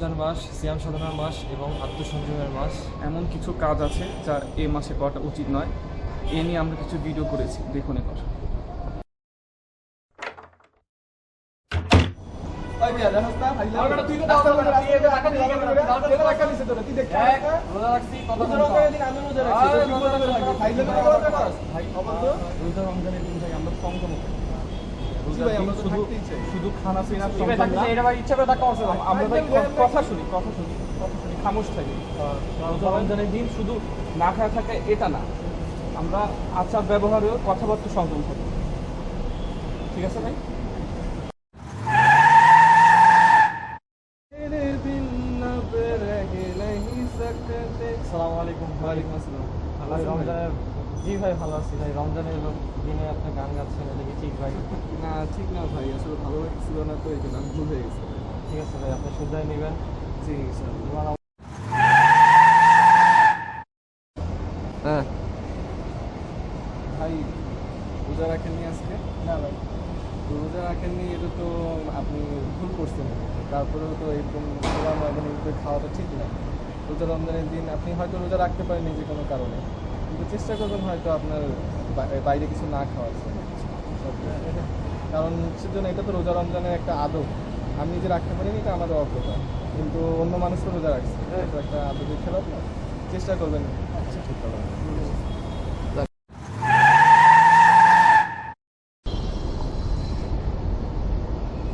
রমজান মাস সিয়াম সাধনার মাস এবং আত্মসংযমের মাস এমন কিছু কাজ আছে যা এই মাসে করাটা উচিত নয়। এ নিয়ে আমরা কিছু ভিডিও করেছি। দেখুন এবার। আমরা ভাই, আমরা তো শুধু শুধু খানা পিনা ঠিক আছে এটা ইচ্ছা করে থাকা অবশ্যই আমরা ভাই কথা শুনি কথা শুনি কথা শুনি খামোশ থাকি। রমজানের দিন শুধু না খাওয়া থাকে এটা না। আমরা আচার ব্যবহারেও কথাবার্তা সংযম করি। ঠিক আছে ভাই? আসসালামু আলাইকুম ওয়ালাইকুম আসসালাম। রমজানের জি ভাই ভালো আছি ভাই। রমজানের দিনে আপনি গান গাচ্ছেন এটা কি ঠিক ভাই? না ঠিক না ভাই আসলে ভালো লাগছিল না তো এই জন্য আমি ভুল হয়ে গেছে। ঠিক আছে ভাই আপনি শুদ্ধায় নেবেন। জি স্যার। হ্যাঁ। ভাই রোজা রাখেননি আজকে? না ভাই। রোজা রাখেননি এটা তো আপনি ভুল করছেন। তারপরেও তো এরকম খোলা ময়দানে খাওয়াটা ঠিক না। রোজা রমজানের দিন আপনি হয়তো রোজা রাখতে পারেননি যে কোনো কারণে। চেষ্টা করবেন হয়তো আপনার বাইরে কিছু না খাওয়ার জন্য। কারণ সেজন্য এটা তো রোজা রমজানের একটা আদব। আমি নিজে রাখতে পারিনি, এটা আমাদের অজ্ঞতা কিন্তু অন্য মানুষ তো রোজা রাখছে। একটা আদবের খেলা চেষ্টা করবেন। আচ্ছা ঠিক করার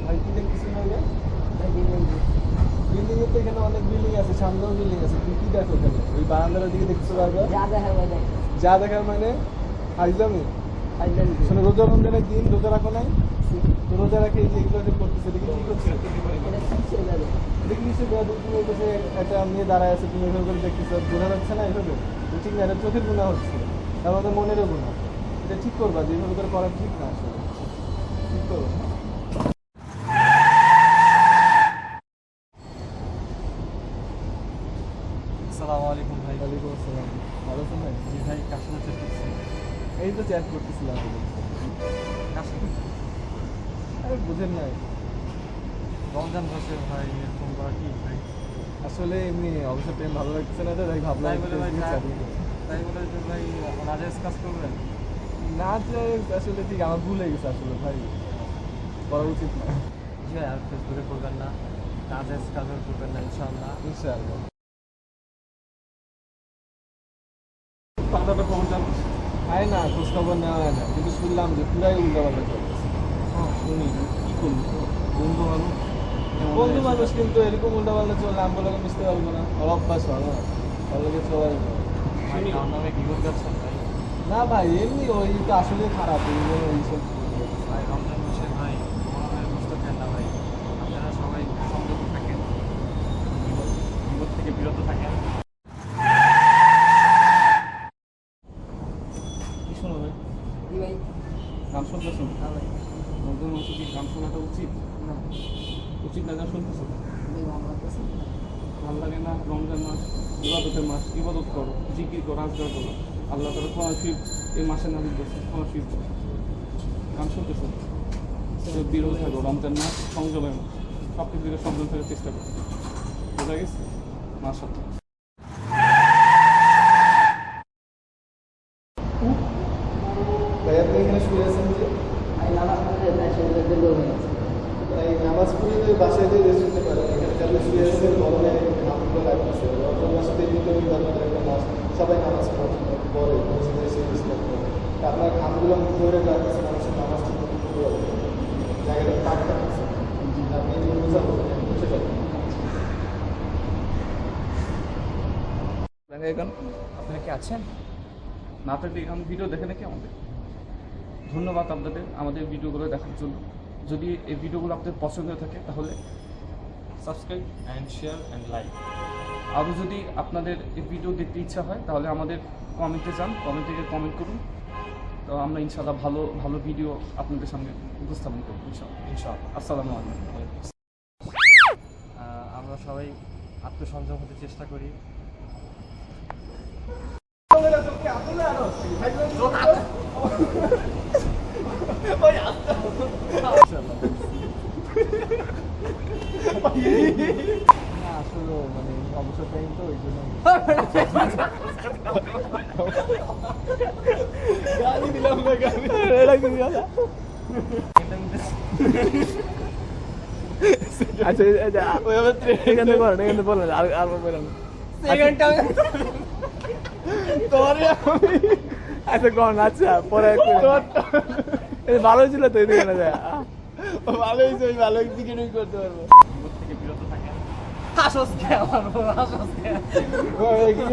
ভাই কি দেখতেছেন ভাইয়া বিল্ডিং এর তো এখানে অনেক বিল্ডিং আছে সামনেও বিল্ডিং আছে তুই কি দেখো ওখানে ওই বারান্দার দিকে দেখছ বারবার যা দেখার মানে। হাইজামি ফাইনাল দিন। রোজা রমজানের দিন রোজা রাখো নাই? তো রোজা রাখে এই যে এগুলো যে করতেছে দেখি কি করছে। দেখি বেয়াদব তুমি বলতেছে একটা মেয়ে দাঁড়ায় আছে তুমি এভাবে করে দেখতেছো বোঝা যাচ্ছে না এভাবে? তো ঠিক না এটা চোখের গুণা হচ্ছে। তার মধ্যে মনেরও গুণা এটা ঠিক করবা যে এভাবে করে করা ঠিক না আসলে। ঠিক করো। আসসালামু আলাইকুম ভাই। ওয়ালাইকুম আসসালাম। ভালো আছেন ভাই? জি ভাই কার সাথে chat করছেন? এই তো চ্যাট করতেছিলাম কার সাথে? আরে বুঝেন নাই। রমজান মাসে ভাই এরকম করা কি ভাই। আসলে এমনি অবসর টাইম ভালো লাগতেছে না তো তাই ভাবলাম তাই বলে ভাই। তাই বলে যে ভাই নাজায়েজ কাজ করবেন? না যে আসলে ঠিক আমার ভুল হয়ে গেছে আসলে ভাই। করা উচিত না। জি ভাই আর ফেসবুকে করবেন না। নাজায়েজ কাজও করবেন না ইনশাআল্লাহ। ইনশাআল্লাহ। পাতাটা খবর জানো? হয় না খোঁজ খবর নেওয়া হয় না। কিন্তু শুনলাম যে পুরাই উল্টা পাল্টা চলতেছে শুনি। কি করব? বন্ধু মানুষ। বন্ধু মানুষ কিন্তু এরকম উল্টা পাল্টা চললে আমি বলে মিশতে পারব না। ওর অভ্যাস হয় না ওর লোকে চলাই না। ভাই কার নামে কি করতে যাচ্ছেন না ভাই এমনি ওই তো আসলে খারাপ এইগুলো এইসব ভাই রমজান মাসে ভাই মহামারী বুঝতে পারেন না ভাই আপনারা সবাই সংযত থাকেন বিপদ- বিপদ থেকে বিরত থাকেন কি শোনো ভাই জি ভাই। গান শুনতেছো হ্যাঁ ভাই। রমজান মাসে কি গান শোনাটা উচিত না, গান ভালো লাগে না রমজান মাস ইবাদতের মাস ইবাদত করো জিকির করো আজগার করো আল্লাহ তালা কোরআন শিব এই মাসের নাম দিয়েছে কোরআন শিব গান শুনতে তো বিরত থাকো রমজান মাস সংযমের মাস সব কিছু থেকে সংযম থাকার চেষ্টা করো বোঝা গেছে মাসা ভাই আপনি এখানে শুয়ে আছেন যে ভাই নামাজ পড়তে তাই শরীরে দুর্বল হয়ে গেছে। তাই নামাজ সবাই আপনার আপনি আপনারা কি আছেন? না থাকলে ভিডিও দেখে নাকি আমাদের? ধন্যবাদ আপনাদের আমাদের ভিডিওগুলো দেখার জন্য। যদি এই ভিডিওগুলো আপনাদের পছন্দ হয়ে থাকে তাহলে subscribe and share and like আরও যদি আপনাদের এই ভিডিও দেখতে ইচ্ছা হয় তাহলে আমাদের কমেন্টে যান কমেন্ট থেকে কমেন্ট করুন। তো আমরা ইনশাআল্লাহ ভালো ভালো ভিডিও আপনাদের সামনে উপস্থাপন করব ইনশাআল্লাহ। ইনশাআল্লাহ। আসসালামু আলাইকুম। আমরা সবাই আত্মসংযম হতে চেষ্টা করি মানে তো গালি দিলাম না আচ্ছা আচ্ছা তোরে আচ্ছা আচ্ছা ছিল তো যায় ভালো হয়েছে আমি ভালো করতে পারব হাসস কে আমার হাসস কে আগে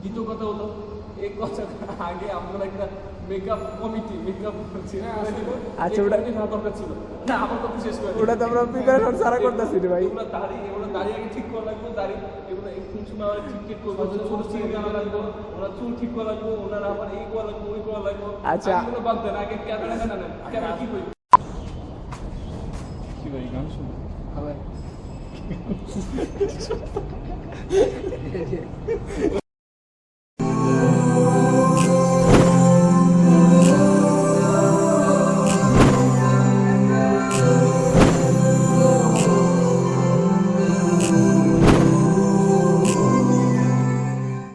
দ্বিতীয় কথা হলো এই কথা আমরা একটা মেকআপ কমিটি মেকআপ আচ্ছা, ওটা- দরকার ছিল না আমার কথা শেষ করে ওটা তো আমরা প্রিপারেশন সারা করতেছি ভাই এগুলো দাড়ি এগুলো দাড়ি আগে ঠিক করা লাগবে দাড়ি এগুলো সময় ঠিক ঠিক করব করা লাগবে ওনার চুল ঠিক করা লাগবে ওনার আবার এই করা লাগবে ওই করা লাগবে আচ্ছা। এগুলো বাদ দেন আগে ক্যামেরা না ক্যামেরা কি কি ভাই গান শুনো হবে